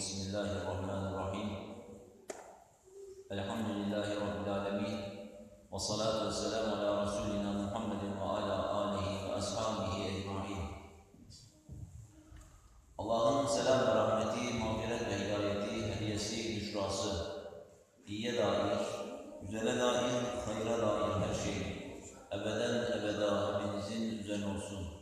بسم الله الرحمن الرحيم الحمد لله رب العالمين والصلاة والسلام على رسولنا محمد وعلى آله وأصحابه أجمعين Allah'ın selam ve rahmeti, mağfiret ve hidayeti, hediyesi, büşrası, iyiye dair, güzele dair, hayra dair her şey, ebeden ebeda hepinizin üzerine olsun.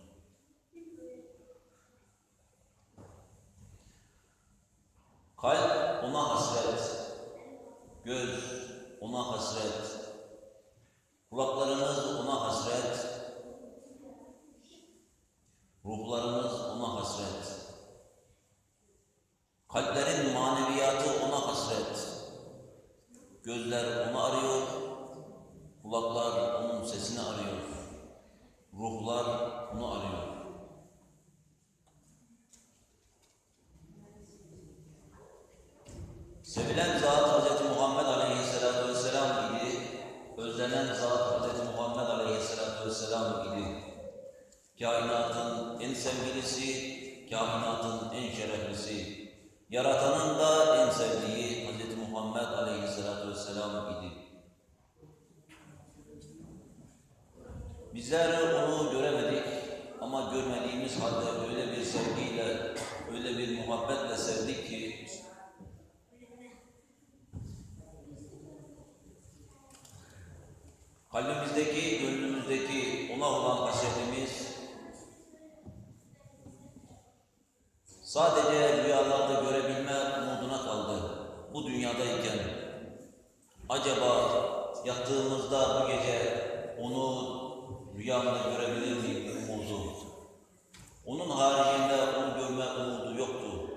Kalplerin maneviyatı ona hasret. Gözler onu arıyor, kulaklar onun sesini arıyor. Ruhlar onu arıyor. Sevilen zat Hz. Muhammed Aleyhisselatü Vesselam idi. Özlenen zat Hz. Muhammed Aleyhisselatü Vesselam idi. Kainatın en sevgilisi, kainatın en şereflisi, Yaratanın da en sevdiği Hz. Muhammed Aleyhisselatü Vesselam idi. Bizler onu göremedik ama görmediğimiz halde öyle bir sevgiyle, öyle bir muhabbetle sevdik ki kalbimizdeki, gönlümüzdeki ona olan hasretimiz sadece rüyalarda görebilme umuduna kaldı bu dünyadayken. Acaba yattığımızda bu gece onu rüyamda görebilir miyim umudu? Onun haricinde onu görme umudu yoktu.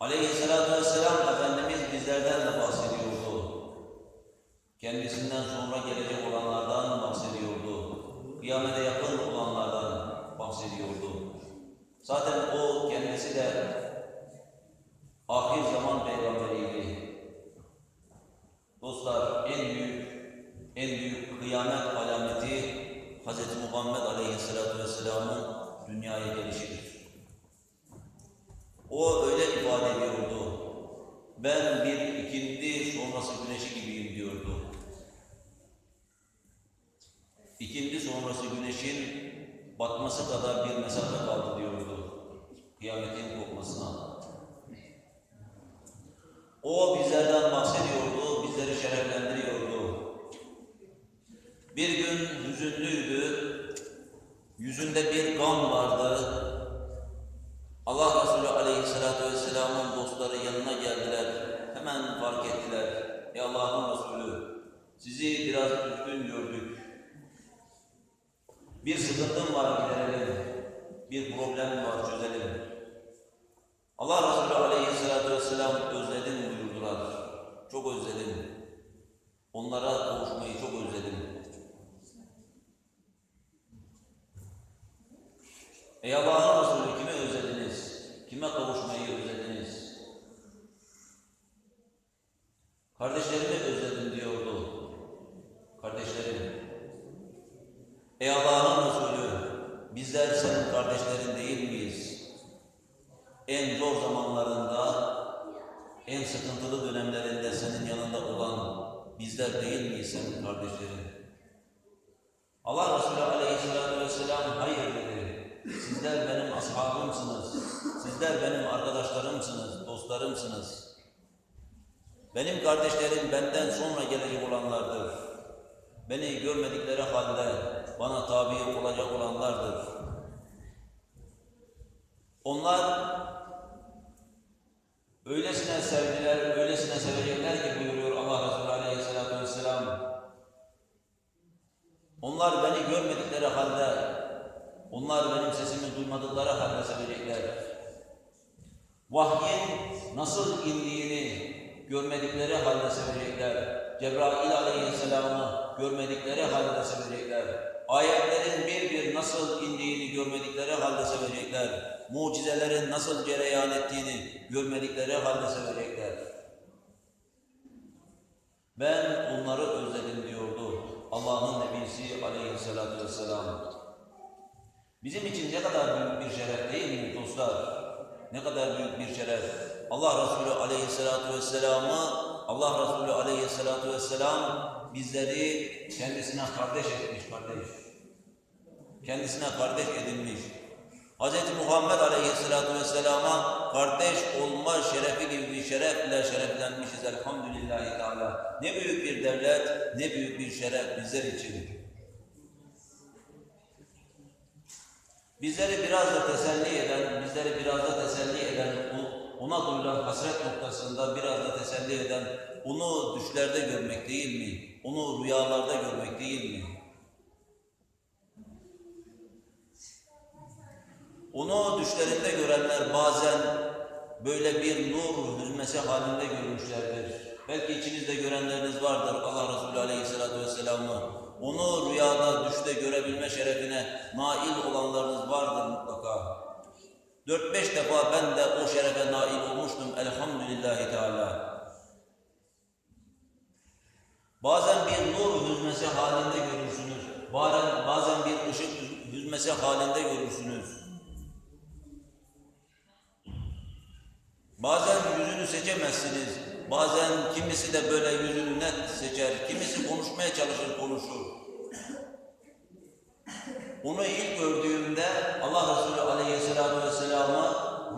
Aleyhisselatü Vesselam Efendimiz bizlerden de bahsediyordu. Kendisinden sonra gelecek olanlardan bahsediyordu. Kıyamete yakın olanlardan bahsediyordu. Zaten o kendisi de ahir zaman peygamberiydi. Dostlar en büyük, en büyük kıyamet alameti Hz. Muhammed Aleyhisselatü Vesselam'ın dünyaya gelişidir. O öyle ifade ediyordu. Ben bir ikindi sonrası güneşi gibiyim diyordu. İkindi sonrası güneşin batması kadar bir mesafe kaldı diyordu. Kıyametin kopmasına. O bizlerden bahsediyordu, bizleri şereflendiriyordu. Bir gün hüzünlüydü, yüzünde bir gam vardı. Allah Resulü Aleyhisselatü Vesselam'ın dostları yanına geldiler. Hemen fark ettiler. Ey Allah'ın Resulü, sizi biraz üzgün gördük. Bir sıkıntım var giderelim. Bir problem var çözelim. Allah Resulü Aleyhisselatü Vesselam özledim buyurdular. Çok özledim. Onlara kavuşmayı çok özledim. Ey Allah'ın Resulü kimi özlediniz? Kime kavuşmayı özlediniz? Kardeşlerimi özledim diyordu. Kardeşlerim. Ey Allah'ın Resulü, bizler senin kardeşlerin değil miyiz? En zor zamanlarında, en sıkıntılı dönemlerinde senin yanında olan bizler değil miyiz senin kardeşlerin? Allah Resulü Aleyhisselatü Vesselam hayır dedi. Sizler benim ashabımsınız. Sizler benim arkadaşlarımsınız, dostlarımsınız. Benim kardeşlerim benden sonra gelecek olanlardır. Beni görmedikleri halde bana tabi olacak olanlardır. Onlar öylesine sevdiler, öylesine sevecekler ki buyuruyor Allah Resulü Aleyhisselatü Vesselam. Onlar beni görmedikleri halde, onlar benim sesimi duymadıkları halde sevecekler. Vahyin nasıl indiğini görmedikleri halde sevecekler. Cebrail Aleyhisselam'ı görmedikleri halde sevecekler. Ayetlerin bir bir nasıl indiğini görmedikleri halde sevecekler. Mucizelerin nasıl cereyan ettiğini görmedikleri halde sevecekler. Ben onları özledim diyordu Allah'ın Nebisi Aleyhisselatü Vesselam. Bizim için ne kadar büyük bir şeref değil mi dostlar? Ne kadar büyük bir şeref. Allah Resulü aleyhissalatu vesselam'ı, Allah Resulü aleyhissalatu vesselam bizleri kendisine kardeş etmiş, kardeş. Kendisine kardeş edinmiş. Hz. Muhammed aleyhissalatu vesselama kardeş olma şerefi gibi bir şerefle şereflenmişiz elhamdülillahi teala. Ne büyük bir devlet, ne büyük bir şeref bizler için. Bizleri biraz da teselli eden, bizleri biraz da teselli eden, ona duyulan hasret noktasında biraz da teselli eden, onu düşlerde görmek değil mi? Onu rüyalarda görmek değil mi? Onu düşlerinde görenler bazen böyle bir nur hüzmesi halinde görmüşlerdir. Belki içinizde görenleriniz vardır Allah Resulü Aleyhisselatü Vesselam'ı. Onu rüyada, düşte görebilme şerefine nail olanlarınız vardır mutlaka. Dört beş defa ben de o şerefe nail olmuştum elhamdülillahi teala. Bazen bir nur hüzmesi halinde görürsünüz. Bazen, bir ışık hüzmesi halinde görürsünüz. Bazen yüzünü seçemezsiniz. Bazen kimisi de böyle yüzünü net seçer. Kimisi konuşmaya çalışır, konuşur. Onu ilk gördüğümde Allah Resulü Aleyhisselatü Vesselam'ı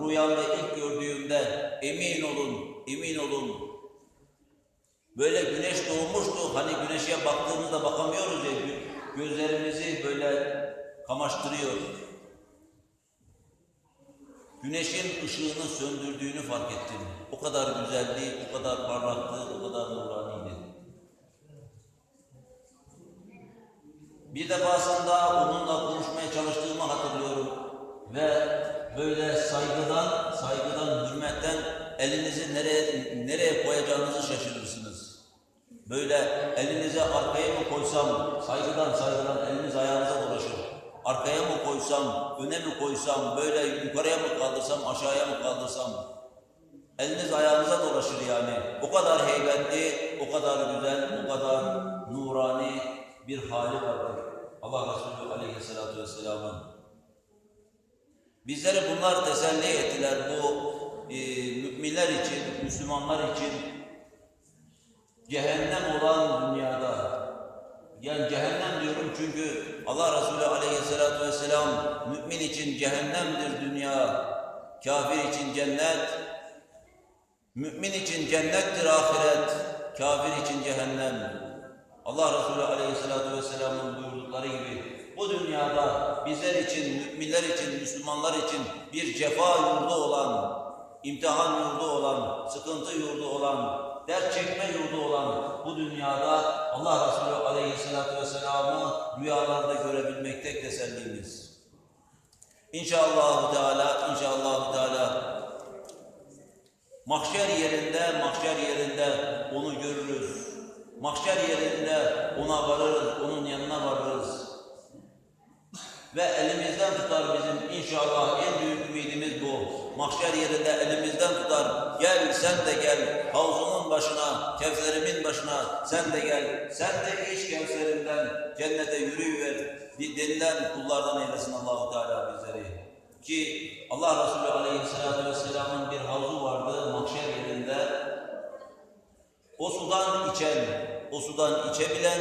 rüyamda ilk gördüğümde emin olun, emin olun. Böyle güneş doğmuştu. Hani güneşe baktığımızda bakamıyoruz ya. gö- Gözlerimizi böyle kamaştırıyor. Güneşin ışığını söndürdüğünü fark ettim. O kadar güzeldi, o kadar parlaktı, o kadar nuraniydi. Bir defasında onunla konuşmaya çalıştığımı hatırlıyorum. Ve böyle saygıdan, saygıdan, hürmetten elinizi nereye, nereye koyacağınızı şaşırırsınız. Böyle elinizi arkaya mı koysam, saygıdan saygıdan eliniz ayağınıza dolaşır. Arkaya mı koysam, öne mi koysam, böyle yukarıya mı kaldırsam, aşağıya mı kaldırsam. Eliniz ayağınıza dolaşır yani. O kadar heybetli, o kadar güzel, o kadar nurani bir hali vardır. Allah Resulü Aleyhisselatü Vesselam'ın. Bizleri bunlar teselli ettiler bu e, müminler için, Müslümanlar için cehennem olan dünyada. Yani cehennem diyorum çünkü Allah Resulü Aleyhisselatü Vesselam mümin için cehennemdir dünya, kafir için cennet, mümin için cennettir ahiret, kafir için cehennem. Allah Resulü Aleyhisselatü Vesselam'ın buyurdukları gibi bu dünyada bizler için, müminler için, Müslümanlar için bir cefa yurdu olan, imtihan yurdu olan, sıkıntı yurdu olan, dert çekme yurdu olan bu dünyada Allah Resulü Aleyhisselatü Vesselam'ı rüyalarda görebilmek tek tesellimiz. İnşallah Teala, inşallah Teala Mahşer yerinde, mahşer yerinde onu görürüz. Mahşer yerinde ona varırız, onun yanına varırız. Ve elimizden tutar bizim inşallah en büyük ümidimiz bu. Mahşer yerinde elimizden tutar. Gel sen de gel havzumun başına, kevserimin başına sen de gel. Sen de iç kevserinden cennete yürüyüver. Denilen kullardan eylesin Allahu Teala bizleri. Ki Allah Resulü Aleyhisselatü Vesselam'ın bir havzu vardı mahşer yerinde. O sudan içen, o sudan içebilen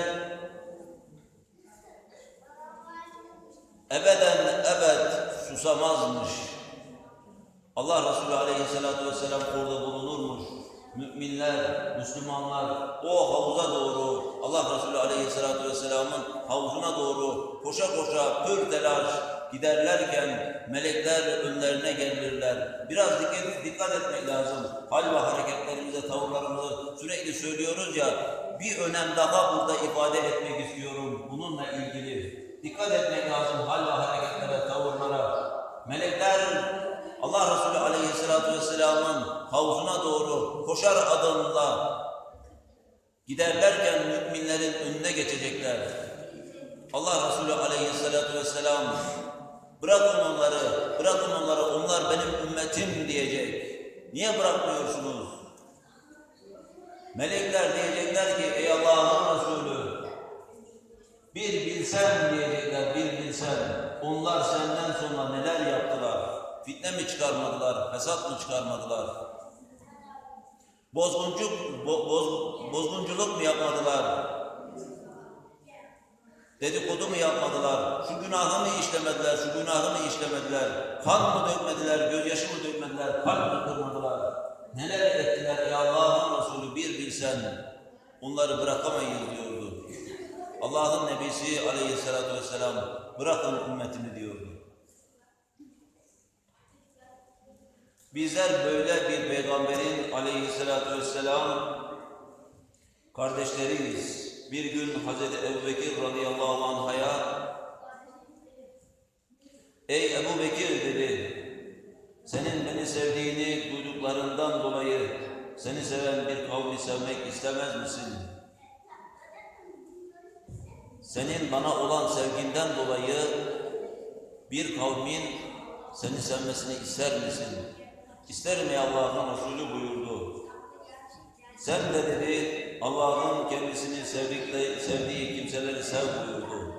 ebeden ebed susamazmış. Allah Resulü Aleyhisselatü Vesselam orada bulunurmuş. Müminler, Müslümanlar o havuza doğru, Allah Resulü Aleyhisselatü Vesselam'ın havuzuna doğru koşa koşa pür telaş giderlerken melekler önlerine gelirler. Biraz dikkat, dikkat etmek lazım. Hal ve hareketlerimize, tavırlarımızı sürekli söylüyoruz ya, bir önem daha burada ifade etmek istiyorum bununla ilgili. Dikkat etmek lazım hal ve hareketlere, tavırlara. Melekler Allah Resulü Aleyhisselatü Vesselam'ın havuzuna doğru koşar adımla giderlerken müminlerin önüne geçecekler. Allah Resulü Aleyhisselatü Vesselam bırakın onları, bırakın onları, onlar benim ümmetim diyecek. Niye bırakmıyorsunuz? Melekler diyecekler ki ey Allah'ın Resulü bir bilsen diyecekler, bir bilsen. Onlar senden Fitne mi çıkarmadılar? Fesat mı çıkarmadılar? Bozgunculuk, bo- boz- bozgunculuk mu yapmadılar? Dedikodu mu yapmadılar? Şu günahı mı işlemediler? Şu günahı mı işlemediler? Kan mı dökmediler? Gözyaşı mı dökmediler? Kalp mı kırmadılar? Neler ettiler ey Allah'ın Resulü bir bilsen onları bırakamayız diyordu. Allah'ın Nebisi aleyhissalatü vesselam bırakın ümmetimi diyordu. Bizler böyle bir peygamberin aleyhissalatü vesselam kardeşleriyiz. Bir gün Hazreti Ebu Bekir radıyallahu anh'a Ey Ebu Bekir dedi, senin beni sevdiğini duyduklarından dolayı seni seven bir kavmi sevmek istemez misin? Senin bana olan sevginden dolayı bir kavmin seni sevmesini ister misin? İsterim ey Allah'ın Resulü buyurdu. Sen de dedi Allah'ın kendisini sevdikleri, sevdiği kimseleri sev buyurdu.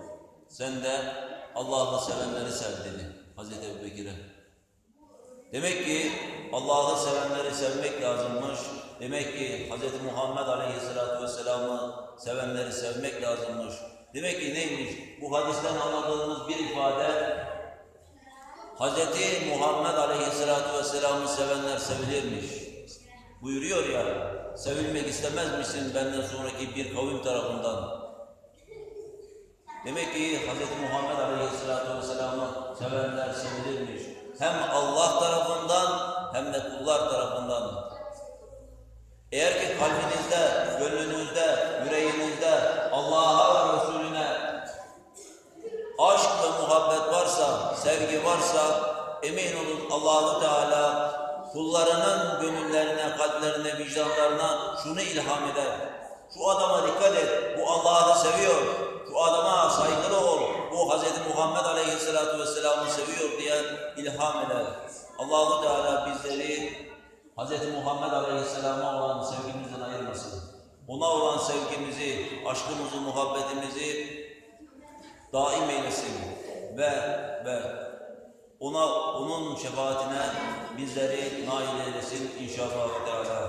Sen de Allah'ı sevenleri sev dedi Hazreti Ebu Bekir'e. Demek ki Allah'ı sevenleri sevmek lazımmış. Demek ki Hz. Muhammed Aleyhisselatü Vesselam'ı sevenleri sevmek lazımmış. Demek ki neymiş? Bu hadisten anladığımız bir ifade Hz. Muhammed Aleyhisselatü Vesselam'ı sevenler sevilirmiş. Buyuruyor ya, sevilmek istemez misin benden sonraki bir kavim tarafından? Demek ki Hz. Muhammed Aleyhisselatü Vesselam'ı sevenler sevilirmiş. Hem Allah tarafından hem de kullar tarafından. Eğer ki kalbinizde, gönlünüzde, yüreğinizde Allah'a ve Resulüne aşk ve muhabbet varsa, sevgi varsa emin olun Allahu Teala kullarının gönüllerine, kalplerine, vicdanlarına şunu ilham eder. Şu adama dikkat et. Bu Allah'ı seviyor. Şu adama saygılı ol. Bu Hz. Muhammed Aleyhisselatü Vesselam'ı seviyor diye ilham eder. Allahu Teala bizleri Hz. Muhammed Aleyhisselam'a olan sevgimizden ayırmasın. Ona olan sevgimizi, aşkımızı, muhabbetimizi daim eylesin ve ve ona onun şefaatine bizleri nail eylesin inşallah. Teala.